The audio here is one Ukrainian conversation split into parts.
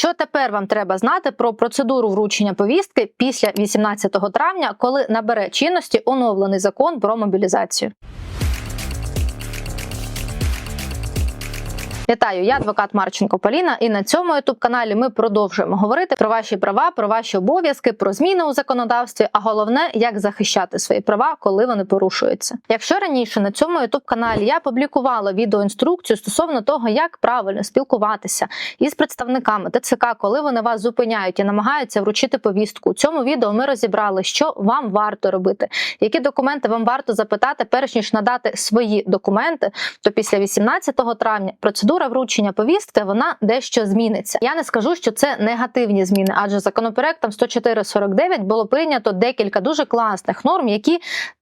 Що тепер вам треба знати про процедуру вручення повістки після 18 травня, коли набере чинності оновлений закон про мобілізацію? Вітаю, я адвокат Марченко Поліна, і на цьому youtube каналі ми продовжуємо говорити про ваші права, про ваші обов'язки, про зміни у законодавстві, а головне, як захищати свої права, коли вони порушуються. Якщо раніше на цьому youtube каналі я публікувала відеоінструкцію стосовно того, як правильно спілкуватися із представниками ТЦК, коли вони вас зупиняють і намагаються вручити повістку. У цьому відео ми розібрали, що вам варто робити, які документи вам варто запитати, перш ніж надати свої документи, то після 18 травня процедура вручення повістки вона дещо зміниться. Я не скажу, що це негативні зміни, адже законопроектом 104.49 було прийнято декілька дуже класних норм, які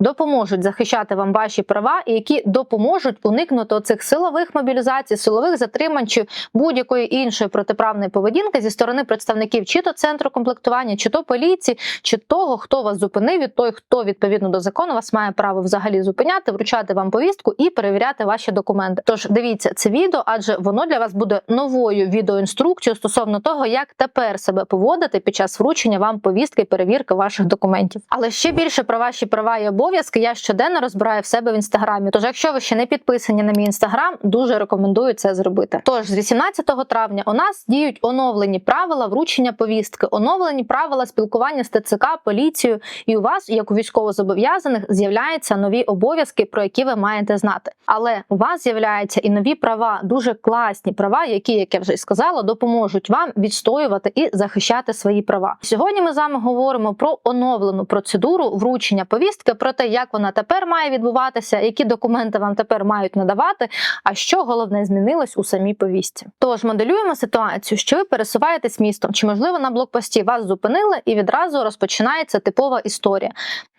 допоможуть захищати вам ваші права і які допоможуть уникнути оцих силових мобілізацій, силових затримань чи будь-якої іншої протиправної поведінки зі сторони представників чи то центру комплектування, чи то поліції, чи того, хто вас зупинив, і той, хто відповідно до закону вас має право взагалі зупиняти, вручати вам повістку і перевіряти ваші документи. Тож дивіться це відео, адже воно для вас буде новою відеоінструкцією стосовно того, як тепер себе поводити під час вручення вам повістки і перевірки ваших документів. Але ще більше про ваші права і обов'язки обов'язки я щоденно розбираю в себе в інстаграмі. Тож, якщо ви ще не підписані на мій інстаграм, дуже рекомендую це зробити. Тож з 18 травня у нас діють оновлені правила вручення повістки, оновлені правила спілкування з ТЦК, поліцією, і у вас, як у військовозобов'язаних, з'являються нові обов'язки, про які ви маєте знати. Але у вас з'являються і нові права, дуже класні права, які, як я вже й сказала, допоможуть вам відстоювати і захищати свої права. Сьогодні ми з вами говоримо про оновлену процедуру вручення повістки. про те, як вона тепер має відбуватися, які документи вам тепер мають надавати, а що головне змінилось у самій повістці. Тож моделюємо ситуацію, що ви пересуваєтесь містом, чи можливо на блокпості вас зупинили, і відразу розпочинається типова історія.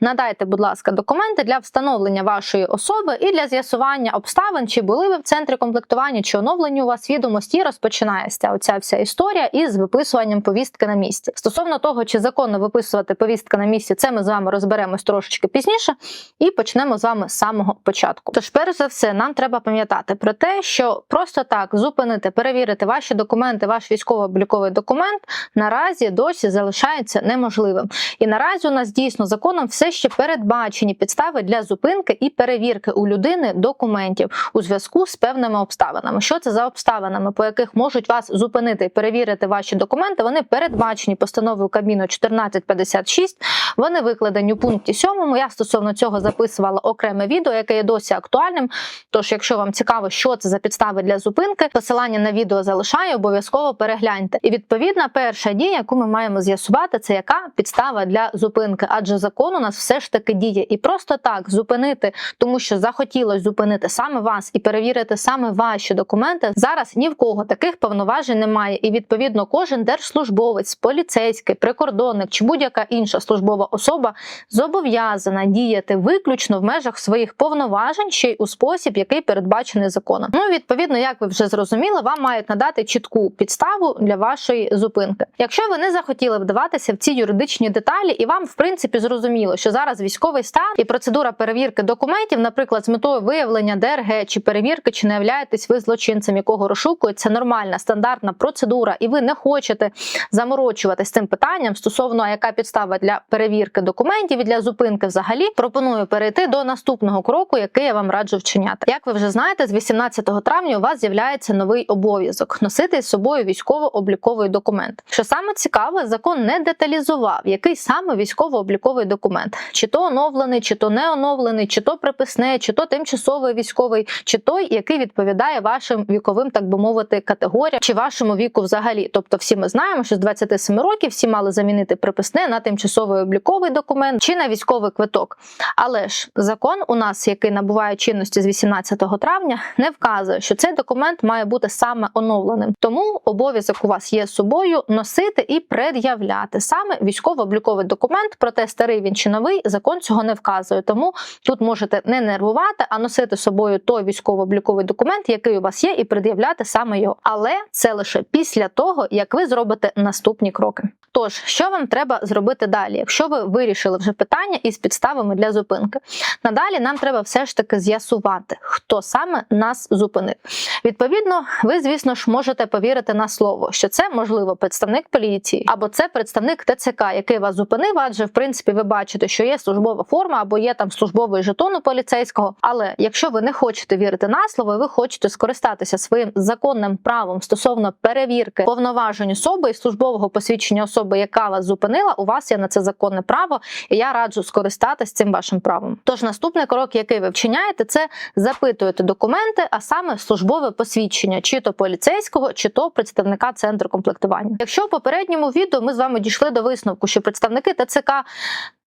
Надайте, будь ласка, документи для встановлення вашої особи і для з'ясування обставин, чи були ви в центрі комплектування, чи оновлені у вас відомості. Розпочинається оця вся історія із виписуванням повістки на місці. Стосовно того, чи законно виписувати повістки на місці, це ми з вами розберемось трошечки пізніше і почнемо з вами з самого початку. Тож, перш за все, нам треба пам'ятати про те, що просто так зупинити, перевірити ваші документи, ваш військово-обліковий документ наразі досі залишається неможливим. І наразі у нас дійсно законом все ще передбачені підстави для зупинки і перевірки у людини документів у зв'язку з певними обставинами. Що це за обставинами, по яких можуть вас зупинити і перевірити ваші документи? Вони передбачені постановою Кабміну 1456, Вони викладені у пункті 7. Я стосовно цього записувала окреме відео, яке є досі актуальним. Тож, якщо вам цікаво, що це за підстави для зупинки, посилання на відео залишаю, обов'язково перегляньте. І відповідна перша дія, яку ми маємо з'ясувати, це яка підстава для зупинки, адже закон у нас все ж таки діє. І просто так зупинити, тому що захотілося зупинити саме вас і перевірити саме ваші документи. Зараз ні в кого таких повноважень немає. І відповідно кожен держслужбовець, поліцейський, прикордонник чи будь-яка інша службова особа зобов'язана діяти виключно в межах своїх повноважень, ще й у спосіб, який передбачений законом. Ну, відповідно, як ви вже зрозуміли, вам мають надати чітку підставу для вашої зупинки. Якщо ви не захотіли вдаватися в ці юридичні деталі, і вам в принципі зрозуміло, що зараз військовий стан і процедура перевірки документів, наприклад, з метою виявлення ДРГ чи перевірки, чи не являєтесь ви злочинцем, якого розшукують, це нормальна стандартна процедура, і ви не хочете заморочуватись цим питанням стосовно яка підстава для перевірки документів і для зупинки взагалі пропоную перейти до наступного кроку, який я вам раджу вчиняти. Як ви вже знаєте, з 18 травня у вас з'являється новий обов'язок носити з собою військово-обліковий документ. Що саме цікаве, закон не деталізував, який саме військово-обліковий документ, чи то оновлений, чи то не оновлений, чи то приписне, чи то тимчасовий військовий, чи той, який відповідає вашим віковим, так би мовити, категоріям, чи вашому віку взагалі. Тобто, всі ми знаємо, що з 27 років всі мали замінити приписне на тимчасовий обліковий документ чи на військовий квиток. Але ж закон у нас, який набуває чинності з 18 травня, не вказує, що цей документ має бути саме оновленим. Тому обов'язок у вас є з собою носити і пред'являти саме військово-обліковий документ, проте старий він чи новий закон цього не вказує. Тому тут можете не нервувати, а носити з собою той військово-обліковий документ, який у вас є, і пред'являти саме його. Але це лише після того, як ви зробите наступні кроки. Тож, що вам треба зробити далі, якщо ви вирішили вже питання із підставами підставами для зупинки. Надалі нам треба все ж таки з'ясувати, хто саме нас зупинив. Відповідно, ви, звісно ж, можете повірити на слово, що це можливо представник поліції або це представник ТЦК, який вас зупинив, адже в принципі ви бачите, що є службова форма або є там службовий жетон у поліцейського. Але якщо ви не хочете вірити на слово, ви хочете скористатися своїм законним правом стосовно перевірки повноважень особи і службового посвідчення особи, яка вас зупинила, у вас є на це законне право, і я раджу скористатися цим вашим правом. Тож наступний крок, який ви вчиняєте, це запитуєте документи, а саме службове посвідчення, чи то поліцейського, чи то представника центру комплектування. Якщо в попередньому відео ми з вами дійшли до висновку, що представники ТЦК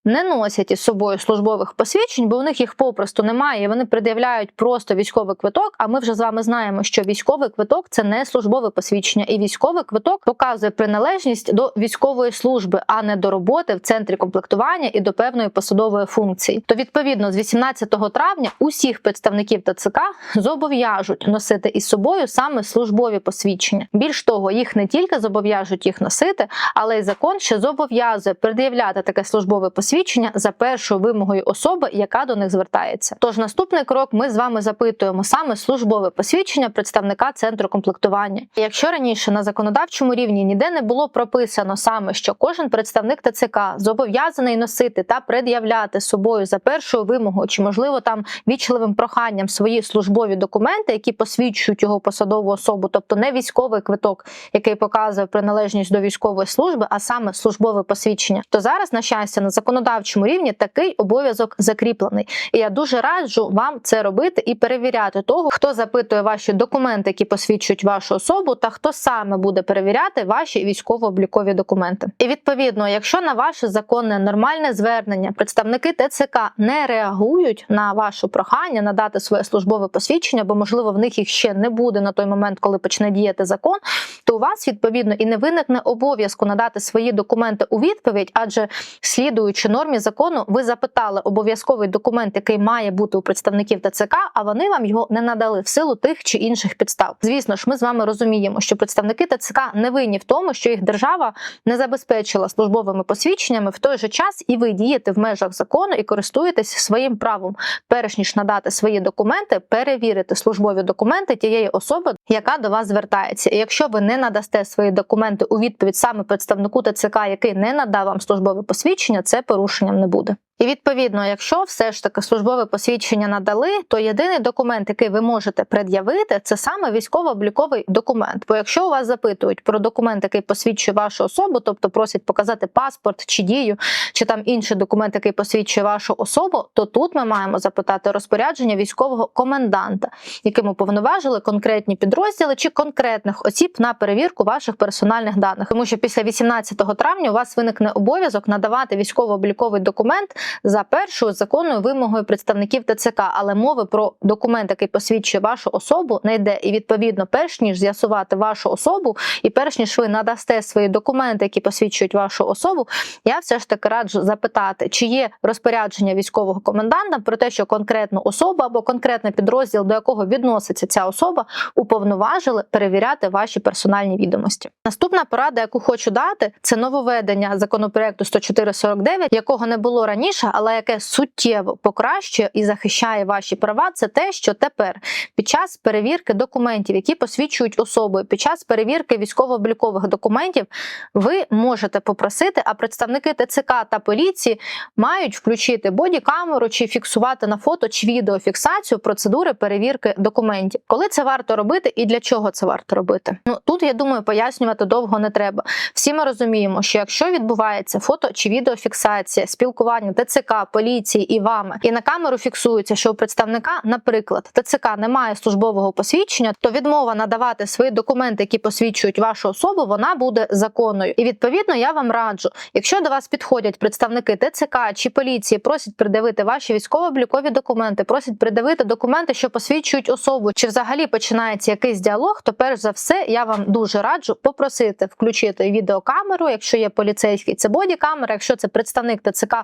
не носять із собою службових посвідчень, бо у них їх попросту немає. Вони пред'являють просто військовий квиток. А ми вже з вами знаємо, що військовий квиток це не службове посвідчення, і військовий квиток показує приналежність до військової служби, а не до роботи в центрі комплектування і до певної посадової функції. То відповідно з 18 травня усіх представників ТЦК зобов'яжуть носити із собою саме службові посвідчення. Більш того, їх не тільки зобов'яжуть їх носити, але й закон ще зобов'язує пред'являти таке службове посвідчення за першою вимогою особи, яка до них звертається. Тож наступний крок ми з вами запитуємо саме службове посвідчення представника центру комплектування. Якщо раніше на законодавчому рівні ніде не було прописано саме, що кожен представник ТЦК зобов'язаний носити та пред'являти собою за першою вимогою, чи можливо там вічливим проханням свої службові документи, які посвідчують його посадову особу, тобто не військовий квиток, який показує приналежність до військової служби, а саме службове посвідчення, то зараз на щастя на законодавчому рівні такий обов'язок закріплений. І я дуже раджу вам це робити і перевіряти того, хто запитує ваші документи, які посвідчують вашу особу, та хто саме буде перевіряти ваші військово-облікові документи. І відповідно, якщо на ваше законне нормальне звернення представники ТЦК не реагують на ваше прохання надати своє службове посвідчення, бо можливо в них їх ще не буде на той момент, коли почне діяти закон, то у вас відповідно і не виникне обов'язку надати свої документи у відповідь, адже слідуючи нормі закону, ви запитали обов'язковий документ, який має бути у представників ТЦК, а вони вам його не надали в силу тих чи інших підстав. Звісно ж, ми з вами розуміємо, що представники ТЦК не винні в тому, що їх держава не забезпечила службовими посвідченнями в той же час, і ви дієте в межах закону і користуєтесь своїм правом, перш ніж надати свої документи, перевірити службові документи тієї особи, яка до вас звертається. І якщо ви не надасте свої документи у відповідь саме представнику ТЦК, який не надав вам службове посвідчення, це порушенням не буде. І відповідно, якщо все ж таки службове посвідчення надали, то єдиний документ, який ви можете пред'явити, це саме військово-обліковий документ. Бо якщо у вас запитують про документ, який посвідчує вашу особу, тобто просять показати паспорт чи дію, чи там інший документ, який посвідчує вашу особу, то тут ми маємо запитати розпорядження військового коменданта, яким уповноважили конкретні підрозділи чи конкретних осіб на перевірку ваших персональних даних. Тому що після 18 травня у вас виникне обов'язок надавати військово-обліковий документ за першою законною вимогою представників ТЦК, але мови про документ, який посвідчує вашу особу, не йде. І відповідно, перш ніж з'ясувати вашу особу, і перш ніж ви надасте свої документи, які посвідчують вашу особу, я все ж таки раджу запитати, чи є розпорядження військового коменданта про те, що конкретну особу або конкретний підрозділ, до якого відноситься ця особа, уповноважили перевіряти ваші персональні відомості. Наступна порада, яку хочу дати, це нововведення законопроекту 104.49, якого не було раніше, але яке суттєво покращує і захищає ваші права. Це те, що тепер під час перевірки документів, які посвідчують особу, під час перевірки військово-облікових документів, ви можете попросити, а представники ТЦК та поліції мають включити бодікамеру чи фіксувати на фото чи відеофіксацію процедури перевірки документів. Коли це варто робити і для чого це варто робити? Ну тут я думаю, пояснювати довго не треба. Всі ми розуміємо, що якщо відбувається фото чи відеофіксація, спілкування ТЦК, поліції і вами, і на камеру фіксується, що у представника, наприклад, ТЦК немає службового посвідчення, то відмова надавати свої документи, які посвідчують вашу особу, вона буде законною. І відповідно я вам раджу, якщо до вас підходять представники ТЦК чи поліції, просять придивити ваші військово-облікові документи, просять придивити документи, що посвідчують особу, чи взагалі починається якийсь діалог, то перш за все я вам дуже раджу попросити включити відеокамеру, якщо є поліцейський, це бодікамера, якщо це представник ТЦК,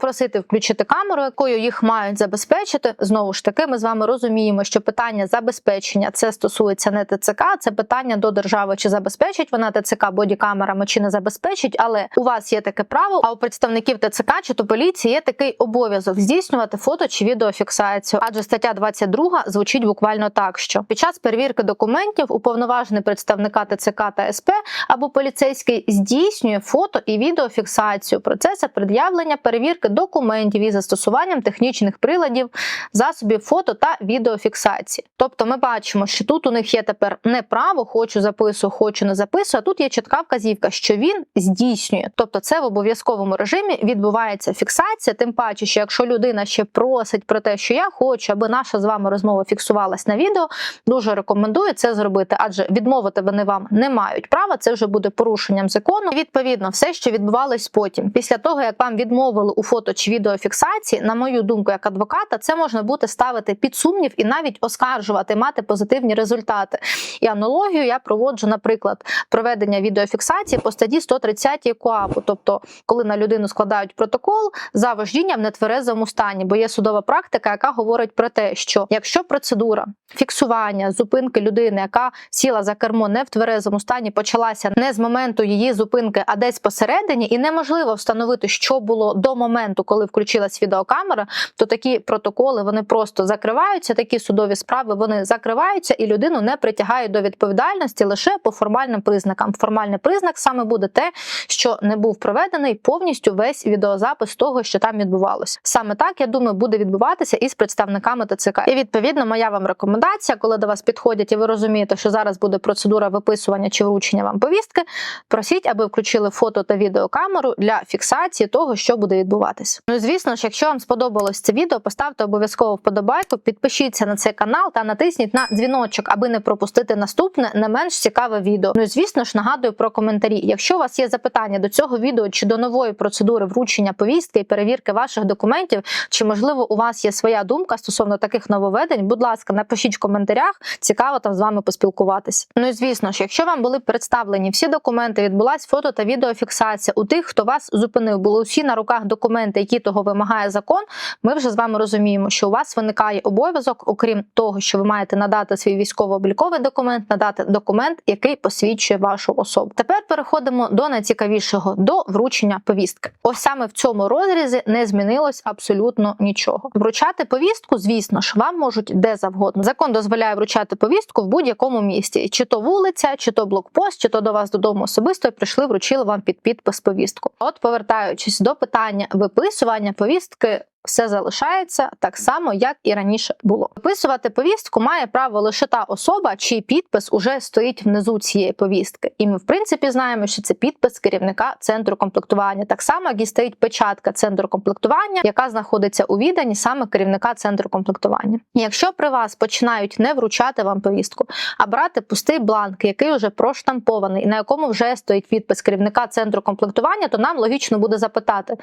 попросити включити камеру, якою їх мають забезпечити. Знову ж таки, ми з вами розуміємо, що питання забезпечення це стосується не ТЦК, це питання до держави, чи забезпечить вона ТЦК бодікамерами, чи не забезпечить. Але у вас є таке право. А у представників ТЦК чи то поліції є такий обов'язок здійснювати фото чи відеофіксацію. Адже стаття 22 звучить буквально так, що під час перевірки документів уповноважений представника ТЦК та СП або поліцейський здійснює фото і відеофіксацію процесу пред'явлення перевірки документів із застосуванням технічних приладів, засобів фото та відеофіксації. Тобто, ми бачимо, що тут у них є тепер не право, хочу записую, хочу не записую. А тут є чітка вказівка, що він здійснює. Тобто, це в обов'язковому режимі відбувається фіксація. Тим паче, що якщо людина ще просить про те, що я хочу, аби наша з вами розмова фіксувалась на відео, дуже рекомендую це зробити, адже відмовити вони вам не мають права. Це вже буде порушенням закону. І, відповідно, все, що відбувалось потім, після того як вам відмовили у фото чи відеофіксації, на мою думку, як адвоката, це можна буде ставити під сумнів і навіть оскаржувати, мати позитивні результати. І аналогію я проводжу, наприклад, проведення відеофіксації по статті 130 КУАПу, тобто, коли на людину складають протокол за вождіння в нетверезому стані, бо є судова практика, яка говорить про те, що якщо процедура фіксування зупинки людини, яка сіла за кермо не в тверезому стані, почалася не з моменту її зупинки, а десь посередині, і неможливо встановити, що було до моменту, коли включилась відеокамера, то такі протоколи вони просто закриваються. Такі судові справи вони закриваються, і людину не притягають до відповідальності лише по формальним признакам. Формальний признак саме буде те, що не був проведений повністю весь відеозапис того, що там відбувалося. Саме так я думаю, буде відбуватися із представниками ТЦК. І відповідно, моя вам рекомендація, коли до вас підходять, і ви розумієте, що зараз буде процедура виписування чи вручення вам повістки. Просіть, аби включили фото та відеокамеру для фіксації того, що буде відбуватися. Ну і звісно ж, якщо вам сподобалось це відео, поставте обов'язково вподобайку, підпишіться на цей канал та натисніть на дзвіночок, аби не пропустити наступне не менш цікаве відео. Ну звісно ж нагадую про коментарі. Якщо у вас є запитання до цього відео чи до нової процедури вручення повістки і перевірки ваших документів, чи можливо у вас є своя думка стосовно таких нововведень, будь ласка, напишіть в коментарях. Цікаво там з вами поспілкуватись. Ну і звісно ж, якщо вам були представлені всі документи, відбулась фото та відеофіксація у тих, хто вас зупинив, були усі на руках документи, які того вимагає закон. Ми вже з вами розуміємо, що у вас виникає обов'язок, окрім того, що ви маєте надати свій військово-обліковий документ, надати документ, який посвідчує вашу особу. Тепер переходимо до найцікавішого до вручення повістки. Ось саме в цьому розрізі не змінилось абсолютно нічого. Вручати повістку, звісно ж, вам можуть де завгодно. Закон дозволяє вручати повістку в будь-якому місці, чи то вулиця, чи то блокпост, чи то до вас додому особисто і прийшли, вручили вам під підпис повістку. От, повертаючись до питання виписування повістки. Все залишається так само, як і раніше було. Виписувати повістку має право лише та особа, чий підпис уже стоїть внизу цієї повістки. І ми, в принципі, знаємо, що це підпис керівника центру комплектування, так само як і стоїть печатка центру комплектування, яка знаходиться у віданні саме керівника центру комплектування. Якщо при вас починають не вручати вам повістку, а брати пустий бланк, який вже проштампований, і на якому вже стоїть підпис керівника центру комплектування, то нам логічно буде запитати: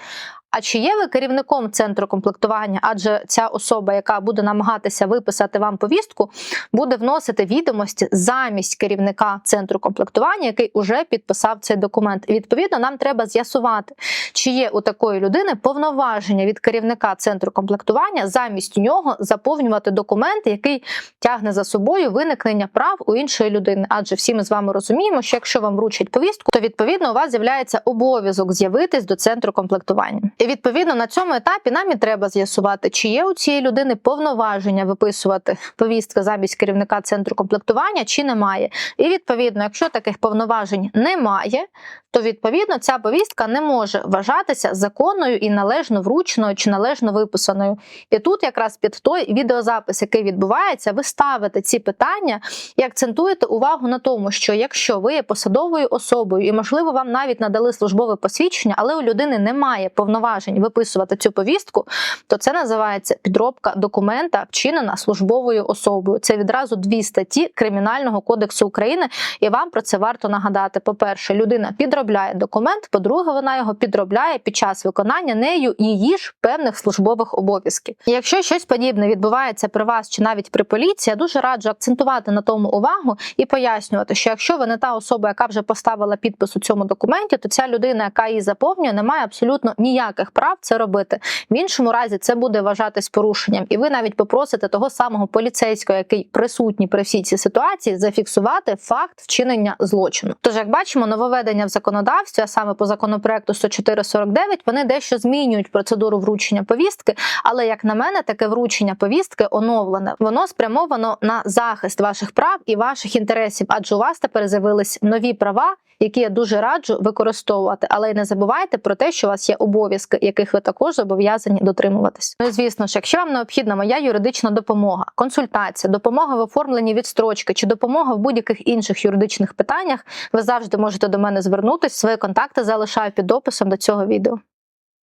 а чи є ви керівником центру комплектування? Адже ця особа, яка буде намагатися виписати вам повістку, буде вносити відомості замість керівника центру комплектування, який уже підписав цей документ. І відповідно нам треба з'ясувати, чи є у такої людини повноваження від керівника центру комплектування замість нього заповнювати документ, який тягне за собою виникнення прав у іншої людини. Адже всі ми з вами розуміємо, що якщо вам вручать повістку, то відповідно у вас з'являється обов'язок з'явитись до центру комплектування. І відповідно на цьому етапі нам і треба з'ясувати, чи є у цієї людини повноваження виписувати повістки замість керівника центру комплектування, чи немає. І відповідно, якщо таких повноважень немає, то відповідно ця повістка не може вважатися законною і належно врученою чи належно виписаною. І тут якраз під той відеозапис, який відбувається, ви ставите ці питання і акцентуєте увагу на тому, що якщо ви є посадовою особою, і можливо вам навіть надали службове посвідчення, але у людини немає повноважень виписувати цю повістку, то це називається підробка документа, вчинена службовою особою. Це відразу дві статті Кримінального кодексу України, і вам про це варто нагадати. По-перше, людина підробляє документ. По-друге, вона його підробляє під час виконання нею її ж певних службових обов'язків. Якщо щось подібне відбувається при вас чи навіть при поліції, я дуже раджу акцентувати на тому увагу і пояснювати, що якщо ви не та особа, яка вже поставила підпис у цьому документі, то ця людина, яка її заповнює, не має абсолютно ніяких прав це робити. В іншому разі це буде вважатись порушенням, і ви навіть попросите того самого поліцейського, який присутній при всій цій ситуації, зафіксувати факт вчинення злочину. Тож, як бачимо, нововведення в законодавстві, а саме по законопроекту 104.49, вони дещо змінюють процедуру вручення повістки, але як на мене, таке вручення повістки оновлене. Воно спрямовано на захист ваших прав і ваших інтересів, адже у вас тепер з'явились нові права. Які я дуже раджу використовувати, але й не забувайте про те, що у вас є обов'язки, яких ви також зобов'язані дотримуватись. Ну і звісно ж, якщо вам необхідна моя юридична допомога, консультація, допомога в оформленні відстрочки чи допомога в будь-яких інших юридичних питаннях, ви завжди можете до мене звернутися. Свої контакти залишаю під описом до цього відео.